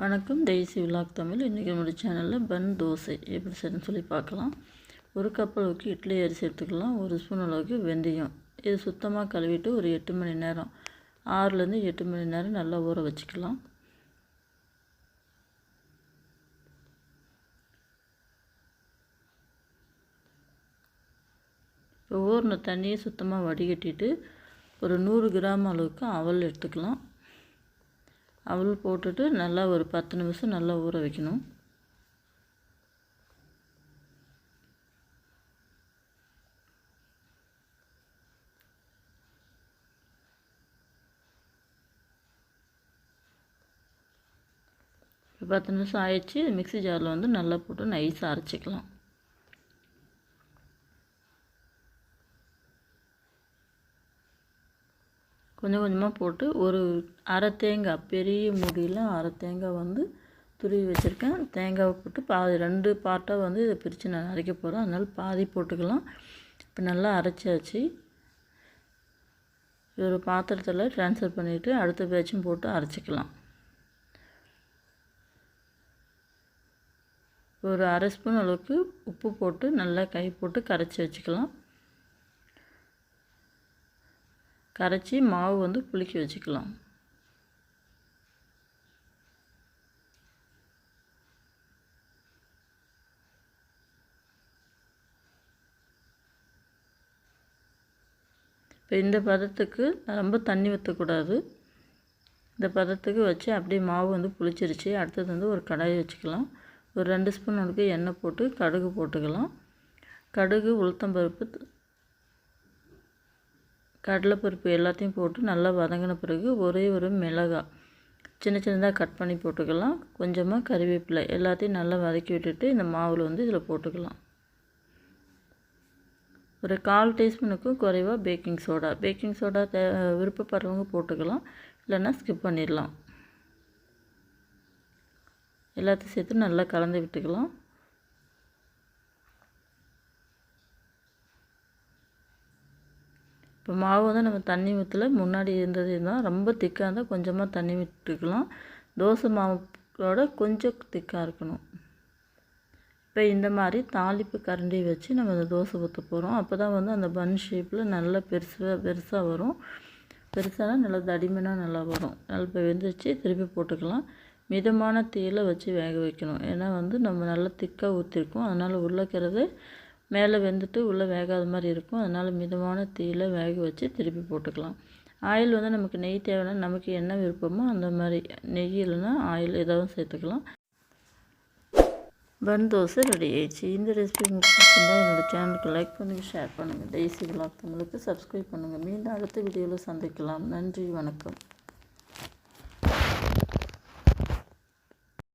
வணக்கம். Daisy vlog Tamil. இன்றைக்கி நம்மளோட சேனலில் பன் தோசை. எப்படி செய்யணும்னு சொல்லி பார்க்கலாம். ஒரு கப் அளவுக்கு இட்லி அரிசி எடுத்துக்கலாம். ஒரு ஸ்பூன் அளவுக்கு வெந்தயம். இது சுத்தமாக கழுவிட்டு ஒரு எட்டு மணி நேரம் ஆறுலேருந்து எட்டு மணி நேரம் நல்லா ஊற வச்சுக்கலாம். இப்போ ஊறின தண்ணியை சுத்தமாக வடிகட்டிட்டு ஒரு நூறு கிராம் அளவுக்கு அவல் எடுத்துக்கலாம். அவல் போட்டுட்டு நல்லா ஒரு பத்து நிமிஷம் நல்லா ஊற வைக்கணும். இப்போ பத்து நிமிஷம் ஆயிடுச்சு. மிக்ஸி ஜாரில் வந்து நல்லா போட்டு நைஸாக அரைச்சிக்கலாம். கொஞ்சம் கொஞ்சமாக போட்டு ஒரு அரை தேங்காய் பெரிய முடியில் அரை தேங்காய் வந்து துருவி வச்சுருக்கேன். தேங்காவை போட்டு பாதி ரெண்டு பார்ட்டாக வந்து இதை பிரித்து நான் அரைக்க போகிறேன் அதனால் பாதி போட்டுக்கலாம். இப்போ நல்லா அரைச்சாச்சு. ஒரு பாத்திரத்தில் ட்ரான்ஸ்ஃபர் பண்ணிவிட்டு அடுத்த பேச்சும் போட்டு அரைச்சிக்கலாம். ஒரு அரை ஸ்பூன் அளவுக்கு உப்பு போட்டு நல்லா கை போட்டு கரைச்சி வச்சுக்கலாம். கரைச்சி மாவு வந்து புளிக்க வச்சுக்கலாம். இப்போ இந்த பதத்துக்கு ரொம்ப தண்ணி ஊற்றக்கூடாது இந்த பதத்துக்கு வச்சு அப்படியே மாவு வந்து புளிச்சிருச்சு. அடுத்தது வந்து ஒரு கடாயை வச்சுக்கலாம். ஒரு ரெண்டு ஸ்பூன் அளவுக்கு எண்ணெய் போட்டு கடுகு போட்டுக்கலாம். கடுகு உளுத்தம்பருப்பு கடலைப்பருப்பு எல்லாத்தையும் போட்டு நல்லா வதங்கின பிறகு ஒரே ஒரு மிளகாய் சின்ன சின்னதாக கட் பண்ணி போட்டுக்கலாம். கொஞ்சமாக கறிவேப்பிலை எல்லாத்தையும் நல்லா வதக்கி விட்டுட்டு இந்த மாவில் வந்து இதில் போட்டுக்கலாம். ஒரு கால் டீஸ்பூனுக்கும் குறைவாக பேக்கிங் சோடா. பேக்கிங் சோடா தே விருப்பப்படுறவங்க போட்டுக்கலாம். இல்லைன்னா ஸ்கிப் பண்ணிடலாம். எல்லாத்தையும் சேர்த்து நல்லா கலந்து விட்டுக்கலாம். இப்போ மாவு வந்து நம்ம தண்ணி ஊற்றல முன்னாடி இருந்தது தான் ரொம்ப திக்காக இருந்தால் கொஞ்சமாக தண்ணி விட்டுக்கலாம். தோசை மாவோட கொஞ்சம் திக்காக இருக்கணும். இப்போ இந்த மாதிரி தாளிப்பு கரண்டி வச்சு நம்ம இந்த தோசை ஊற்ற போகிறோம் அப்போ தான் வந்து அந்த பன் ஷேப்பில் நல்லா பெருசாக பெருசாக வரும். பெருசாக நல்லா தடிமனாக நல்லா வரும். நல்லா இப்போ வெந்துச்சு திருப்பி போட்டுக்கலாம். மிதமான தீயில் வச்சு வேக வைக்கணும். ஏன்னா வந்து நம்ம நல்லா திக்காக ஊற்றிருக்கோம் அதனால் உள்ளக்கிறது மேலே வெந்துட்டு உள்ளே வேகாத மாதிரி இருக்கும். அதனால் மிதமான தீயில் வேக வச்சு திருப்பி போட்டுக்கலாம். ஆயில் வந்து நமக்கு நெய் தேவைன்னா நமக்கு என்ன விருப்பமோ அந்த மாதிரி நெய் இல்லைன்னா ஆயில் ஏதாவது சேர்த்துக்கலாம். பன் தோசை ரெடி ஆயிடுச்சு. இந்த ரெசிபி உங்களுக்கு பிடிச்சிருந்தா என்னோடய சேனலுக்கு லைக் பண்ணுங்கள் ஷேர் பண்ணுங்கள் டெய்ஸி விலாக் தமிழுக்கு சப்ஸ்கிரைப் பண்ணுங்கள் மீண்டும் அடுத்த வீடியோவில் சந்திக்கலாம். நன்றி வணக்கம்.